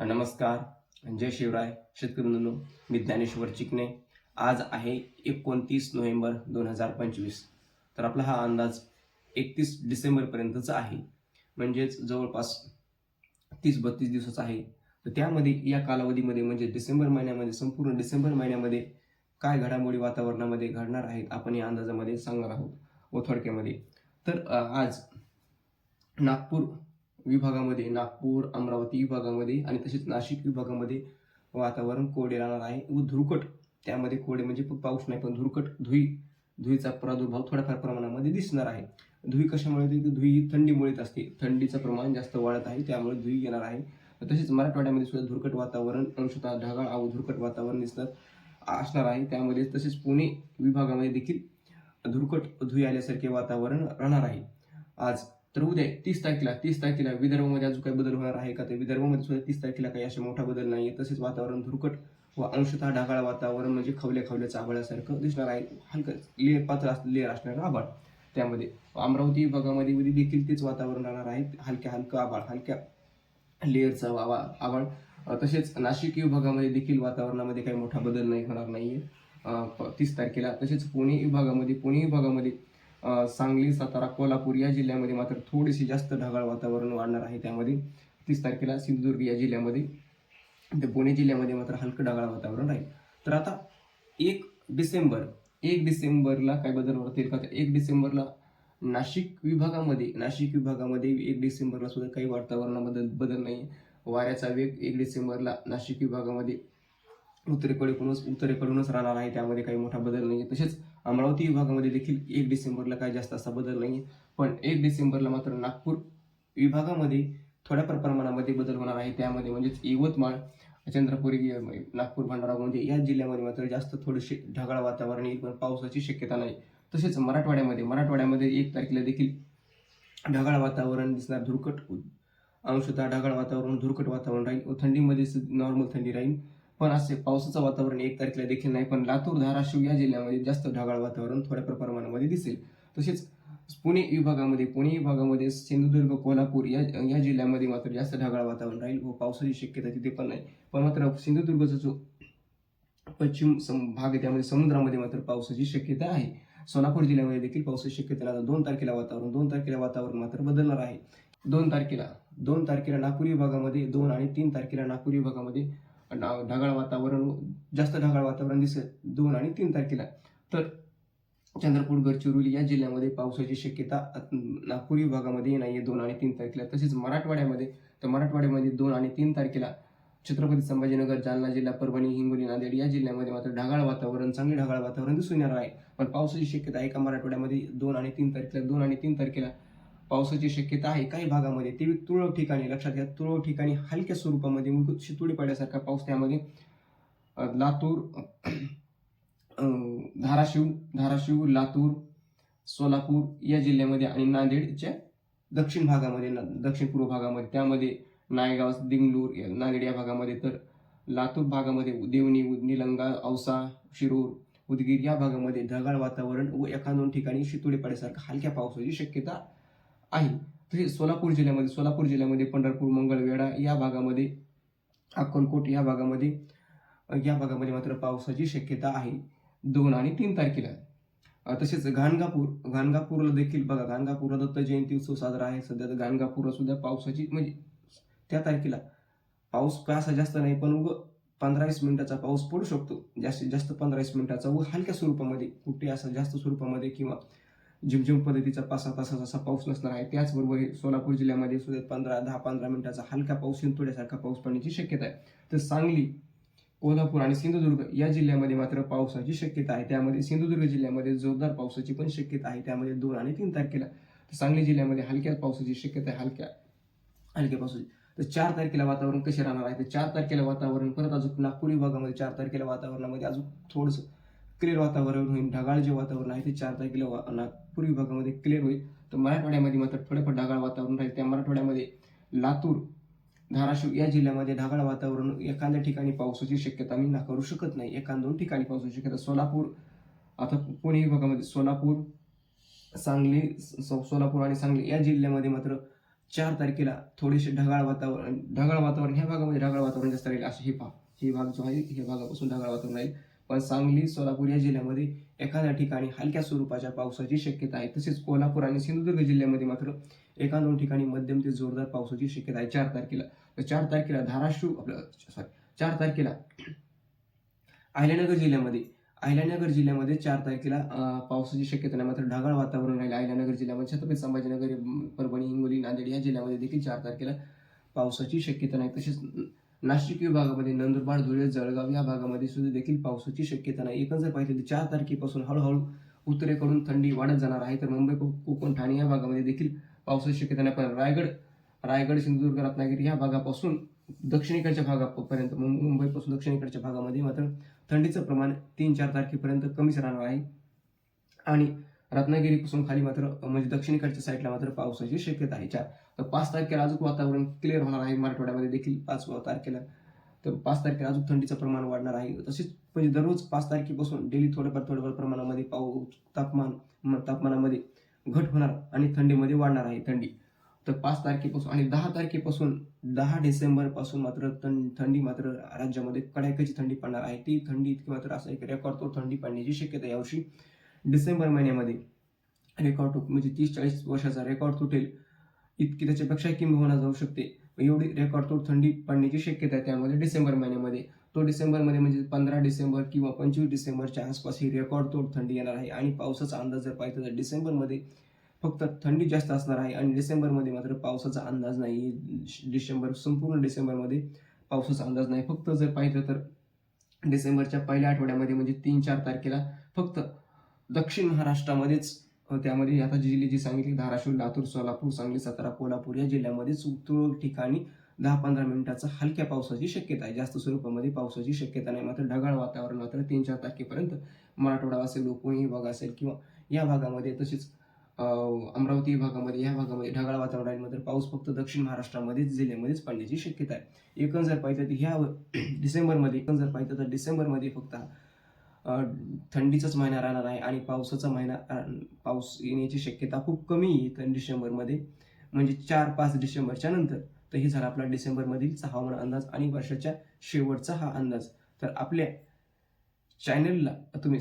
नमस्कार. जय शिवराय. शेतकरी बंधूंनो मी ज्ञानेश्वर चिकणे आज आहे एकोणतीस नोव्हेंबर दोन हजार पंचवीस. तर आपला हा अंदाज एकतीस डिसेंबरपर्यंतचा आहे. म्हणजेच जवळपास तीस बत्तीस दिवसाचा आहे. तर त्यामध्ये या कालावधीमध्ये म्हणजे डिसेंबर महिन्यामध्ये संपूर्ण डिसेंबर महिन्यामध्ये काय घडामोडी वातावरणामध्ये घडणार आहेत आपण या अंदाजामध्ये सांगणार आहोत. व थोडक्यामध्ये तर आज नागपूर विभागामध्ये नागपूर अमरावती विभागामध्ये आणि तसेच नाशिक विभागामध्ये वातावरण कोरडे राहणार आहे व धुरकट. त्यामध्ये कोरडे म्हणजे पाऊस नाही पण धुरकट धुई. धुईचा प्रादुर्भाव थोड्याफार प्रमाणामध्ये दिसणार आहे. धुई कशामुळे होते? धुई ही असते. थंडीचं प्रमाण जास्त वाढत आहे त्यामुळे धुई येणार आहे. तसेच मराठवाड्यामध्ये सुद्धा धुरकट वातावरण अंशतः ढगाळ आव धुरकट वातावरण दिसणार असणार आहे. त्यामध्ये तसेच पुणे विभागामध्ये देखील धुरकट धुई आल्यासारखे वातावरण राहणार आहे. आज तर उद्या तीस तारखेला तीस तारखेला विदर्भामध्ये अजून काही बदल होणार आहे का? तर विदर्भामध्ये सुद्धा तीस तारखेला काही असा मोठा बदल नाही आहे तसेच वातावरण धुरकट व अंशतः ढगाळ वातावरण म्हणजे खवल्या खवल्याचं आभाळासारखं दिसणार आहे. हलकं लेअर पातळ लेअर असणारं आभाळ. त्यामध्ये अमरावती विभागामध्ये उद्या देखील तेच वातावरण राहणार आहे. हलक्या हलकं आभाळ हलक्या लेअरचा आवा आभाळ. तसेच नाशिक विभागामध्ये देखील वातावरणामध्ये काही मोठा बदल नाही होणार नाही आहे तीस तारखेला. तसेच पुणे विभागामध्ये पुणे विभागामध्ये सांगली सातारा कोल्हापूर या जिल्ह्यामध्ये मात्र थोडीशी जास्त ढगाळ वातावरण वाढणार आहे त्यामध्ये. तीस तारखेला सिंधुदुर्ग या जिल्ह्यामध्ये ते पुणे जिल्ह्यामध्ये मात्र हलकं ढगाळ वातावरण राहील. तर आता एक डिसेंबर एक डिसेंबरला काय बदल होतील का? तर एक डिसेंबरला नाशिक विभागामध्ये नाशिक विभागामध्ये एक डिसेंबरला सुद्धा काही वातावरणाबद्दल बदल नाही वाऱ्याचा वेग एक डिसेंबरला नाशिक विभागामध्ये उत्तरेकडे उत्तरेकडूनच राहणार आहे. त्यामध्ये काही मोठा बदल नाही तसेच अमरावती विभागामध्ये देखील एक डिसेंबरला काही जास्त असा बदल नाही पण एक डिसेंबरला मात्र नागपूर विभागामध्ये थोड्याफार प्रमाणामध्ये बदल होणार आहे. त्यामध्ये म्हणजेच यवतमाळ चंद्रपूर नागपूर भंडारा गोंदिया या जिल्ह्यामध्ये मात्र जास्त थोडेसे ढगाळ वातावरण येईल. पण पावसाची शक्यता नाही. तसेच मराठवाड्यामध्ये मराठवाड्यामध्ये एक तारखेला देखील ढगाळ वातावरण दिसणार धुरकट अंशतः ढगाळ वातावरण धुरकट वातावरण राहील. व थंडीमध्ये नॉर्मल थंडी राहील. पण असे पावसाचं वातावरण एक तारखेला देखील नाही पण लातूर धाराशिव या जिल्ह्यामध्ये जास्त ढगाळ वातावरण थोड्या प्रमाणामध्ये दिसेल. तसेच पुणे विभागामध्ये पुणे विभागामध्ये सिंधुदुर्ग कोल्हापूर या या जिल्ह्यामध्ये मात्र जास्त ढगाळ वातावरण राहील व पावसाची शक्यता तिथे पण नाही. पण मात्र सिंधुदुर्गचा जो पश्चिम सम- भाग आहे त्यामध्ये समुद्रामध्ये मात्र पावसाची शक्यता आहे. सोलापूर जिल्ह्यामध्ये देखील पावसाची शक्यता आता दोन तारखेला वातावरण दोन तारखेला वातावरण मात्र बदलणार आहे. दोन तारखेला दोन तारखेला नागपूर विभागामध्ये दोन आणि तीन तारखेला नागपूर विभागामध्ये ढगाळ वातावरण जास्त ढगाळ वातावरण दिसेल दोन आणि तीन तारखेला. तर चंद्रपूर गडचिरोली या जिल्ह्यामध्ये पावसाची शक्यता नागपूर विभागामध्ये नाहीये दोन आणि तीन तारखेला. तसेच मराठवाड्यामध्ये तर मराठवाड्यामध्ये दोन आणि तीन तारखेला छत्रपती संभाजीनगर जालना जिल्हा परभणी हिंगोली नांदेड या जिल्ह्यामध्ये मात्र ढगाळ वातावरण चांगले ढगाळ वातावरण दिसून येणार आहे. पण पावसाची शक्यता आहे का मराठवाड्यामध्ये दोन आणि तीन तारखेला दोन आणि तीन तारखेला पावसाची शक्यता आहे काही भागामध्ये ते तुरळक ठिकाणी लक्षात घ्या तुरळक ठिकाणी हलक्या स्वरूपामध्ये मुलभूत शितोडी पडल्यासारखा पाऊस त्यामध्ये लातूर धाराशिव धाराशिव लातूर सोलापूर या जिल्ह्यामध्ये आणि नांदेडच्या दक्षिण भागामध्ये ना- दक्षिण पूर्व भागामध्ये त्यामध्ये नायगाव दिंगलूर या- नांदेड या भागामध्ये तर लातूर भागामध्ये देवणी निलंगा औसा शिरूर उदगीर या भागामध्ये ढगाळ वातावरण व एका दोन ठिकाणी शितोडी पडल्यासारखं हलक्या पावसाची शक्यता आहे. तसेच सोलापूर जिल्ह्यामध्ये सोलापूर जिल्ह्यामध्ये पंढरपूर मंगळवेढा या भागामध्ये अक्कलकोट या भागामध्ये या भागामध्ये मात्र पावसाची शक्यता आहे. दोन आणि तीन तारखेला. तसेच गाणगापूर गाणगापूरला देखील बघा गाणगापूरला दत्त जयंती उत्सव साजरा आहे. सध्या तर गाणगापूरला सुद्धा पावसाची म्हणजे त्या तारखेला पाऊस काय असा जास्त नाही पण उग पंधरा वीस मिनिटाचा पाऊस पडू शकतो. जास्तीत जास्त पंधरा वीस मिनिटाचा व हलक्या स्वरूपामध्ये कुठे असा जास्त स्वरूपामध्ये किंवा झिमझिम पद्धतीचा पाच सहा तासाचा असा पाऊस नसणार आहे. त्याचबरोबर सोलापूर जिल्ह्यामध्ये सुद्धा पंधरा दहा पंधरा मिनिटाचा हलका पाऊस थोड्यासारखा पाऊस पडण्याची शक्यता आहे. तर सांगली कोल्हापूर आणि सिंधुदुर्ग या जिल्ह्यामध्ये मात्र पावसाची शक्यता आहे. त्यामध्ये सिंधुदुर्ग जिल्ह्यामध्ये जोरदार पावसाची पण शक्यता आहे. त्यामध्ये दोन आणि तीन तारखेला तर सांगली जिल्ह्यामध्ये हलक्या पावसाची शक्यता आहे. हलक्या हलक्या पावसाची. तर चार तारखेला वातावरण कसे राहणार आहे? तर चार तारखेला वातावरण परत अजून नागपूर विभागामध्ये चार तारखेला वातावरणामध्ये अजून थोडंसं क्लिअर वातावरण होईल ढगाळ जे वातावरण आहे ते चार तारखेला वा- नागपूर विभागामध्ये क्लिअर होईल. तर मराठवाड्यामध्ये मात्र थोडंफार ढगाळ वातावरण राहील. त्या मराठवाड्यामध्ये लातूर धाराशिव या जिल्ह्यामध्ये ढगाळ वातावरण. एखाद्या ठिकाणी पावसाची शक्यता मी नाकारू शकत नाही. एखाद दोन ठिकाणी पावसाची शक्यता. सोलापूर आता पुणे विभागामध्ये सोलापूर सांगली सो- सोलापूर आणि सांगली या जिल्ह्यामध्ये मात्र चार तारखेला थोडेसे ढगाळ वातावरण ढगाळ वातावरण ह्या भागामध्ये ढगाळ वातावरण जास्त राहील. असं हे पहा हे भाग जो आहे हे भागापासून ढगाळ वातावरण राहील. पण सांगली सोलापूर या जिल्ह्यामध्ये एखाद्या ठिकाणी हलक्या स्वरूपाच्या पावसाची शक्यता आहे. तसेच कोल्हापूर आणि सिंधुदुर्ग जिल्ह्यामध्ये मात्र एका दोन ठिकाणी मध्यम ते जोरदार पावसाची शक्यता आहे. चार तारखेला. तर चार तारखेला धाराशिव आपलं सॉरी चार तारखेला अहिल्यानगर जिल्ह्यामध्ये अहिल्यानगर जिल्ह्यामध्ये चार तारखेला पावसाची शक्यता नाही. मात्र ढगाळ वातावरण राहील. अहिल्यानगर जिल्ह्यामध्ये छत्रपती संभाजीनगर परभणी हिंगोली नांदेड या जिल्ह्यामध्ये देखील चार तारखेला पावसाची शक्यता नाही. तसेच नाशिक विभागामध्ये नंदुरबार धुळे जळगाव या भागामध्ये सुद्धा देखील पावसाची शक्यता नाही. एकंदर जर पाहिजे तर चार तारखेपासून हळूहळू उत्तरेकडून थंडी वाढत जाणार आहे तर मुंबई कोकण ठाणे या भागामध्ये देखील पावसाची शक्यता नाही. पण रायगड रायगड सिंधुदुर्ग रत्नागिरी या भागापासून दक्षिणेकडच्या भागापर्यंत मुंबईपासून दक्षिणेकडच्या भागामध्ये मात्र थंडीचं प्रमाण तीन चार तारखेपर्यंत कमीच राहणार आहे. आणि रत्नागिरीपासून खाली मात्र म्हणजे दक्षिणेकडच्या साईडला मात्र पावसाची शक्यता आहे. चार तर पाच तारखेला अजून वातावरण क्लिअर होणार आहे. मराठवाड्यामध्ये देखील पाच तारखेला. तर पाच तारखेला अजून थंडीचं प्रमाण वाढणार आहे. तसेच म्हणजे दररोज पाच तारखेपासून डेली थोडंफार थोडंफार प्रमाणामध्ये पाऊस तापमान म- तापमानामध्ये घट होणार आणि थंडीमध्ये वाढणार आहे थंडी. तर पाच तारखेपासून आणि दहा तारखेपासून दहा डिसेंबरपासून मात्र थंडी मात्र राज्यामध्ये कडाक्याची थंडी पडणार आहे. ती थंडी इतकी मात्र असं एक रेकॉर्ड तो थंडी पडण्याची शक्यता यावर्षी डिसेंबर महिन्यामध्ये रेकॉर्ड म्हणजे तीस चाळीस वर्षाचा रेकॉर्ड तुटेल. इतकी त्याच्यापेक्षा किंबहुना जाऊ शकते. एवढी रेकॉर्ड तोड थंडी पडण्याची शक्यता आहे त्यामध्ये डिसेंबर महिन्यामध्ये. तो डिसेंबरमध्ये म्हणजे पंधरा डिसेंबर किंवा पंचवीस डिसेंबरच्या आसपास ही रेकॉर्ड तोड थंडी येणार आहे आणि पावसाचा अंदाज जर पाहिजे तर डिसेंबरमध्ये फक्त थंडी जास्त असणार आहे आणि डिसेंबरमध्ये मात्र पावसाचा अंदाज नाही. डिसेंबर संपूर्ण डिसेंबरमध्ये पावसाचा अंदाज नाही. फक्त जर पाहिलं तर डिसेंबरच्या पहिल्या आठवड्यामध्ये म्हणजे तीन चार तारखेला फक्त दक्षिण महाराष्ट्रामध्येच त्यामध्ये आता जी जिल्हे जी सांगितली धाराशिव लातूर सोलापूर सांगली सातारा कोल्हापूर या जिल्ह्यामध्येच तुरळक ठिकाणी दहा पंधरा मिनिटाचा हलक्या पावसाची शक्यता आहे. जास्त स्वरूपामध्ये पावसाची शक्यता नाही. मात्र ढगाळ वातावरण मात्र तीन चार तारखेपर्यंत मराठवाडा असेल पुणे विभाग असेल किंवा या भागामध्ये तसेच अमरावती विभागामध्ये या भागामध्ये ढगाळ वातावरण आहे. मात्र पाऊस फक्त दक्षिण महाराष्ट्रामध्येच जिल्ह्यामध्येच पडण्याची शक्यता आहे. एकंदर जर पाहिजे तर ह्या डिसेंबरमध्ये एकंदर जर पाहिजे तर डिसेंबरमध्ये फक्त थंडीचाच महिना राहणार आहे आणि पावसाचा महिना पाऊस येण्याची शक्यता खूप कमी आहे तर डिसेंबरमध्ये. म्हणजे चार पाच डिसेंबरच्या नंतर. तर हे झाला आपला डिसेंबरमधील हवामान अंदाज आणि वर्षाच्या शेवटचा हा अंदाज. तर आपल्या चॅनलला तुम्ही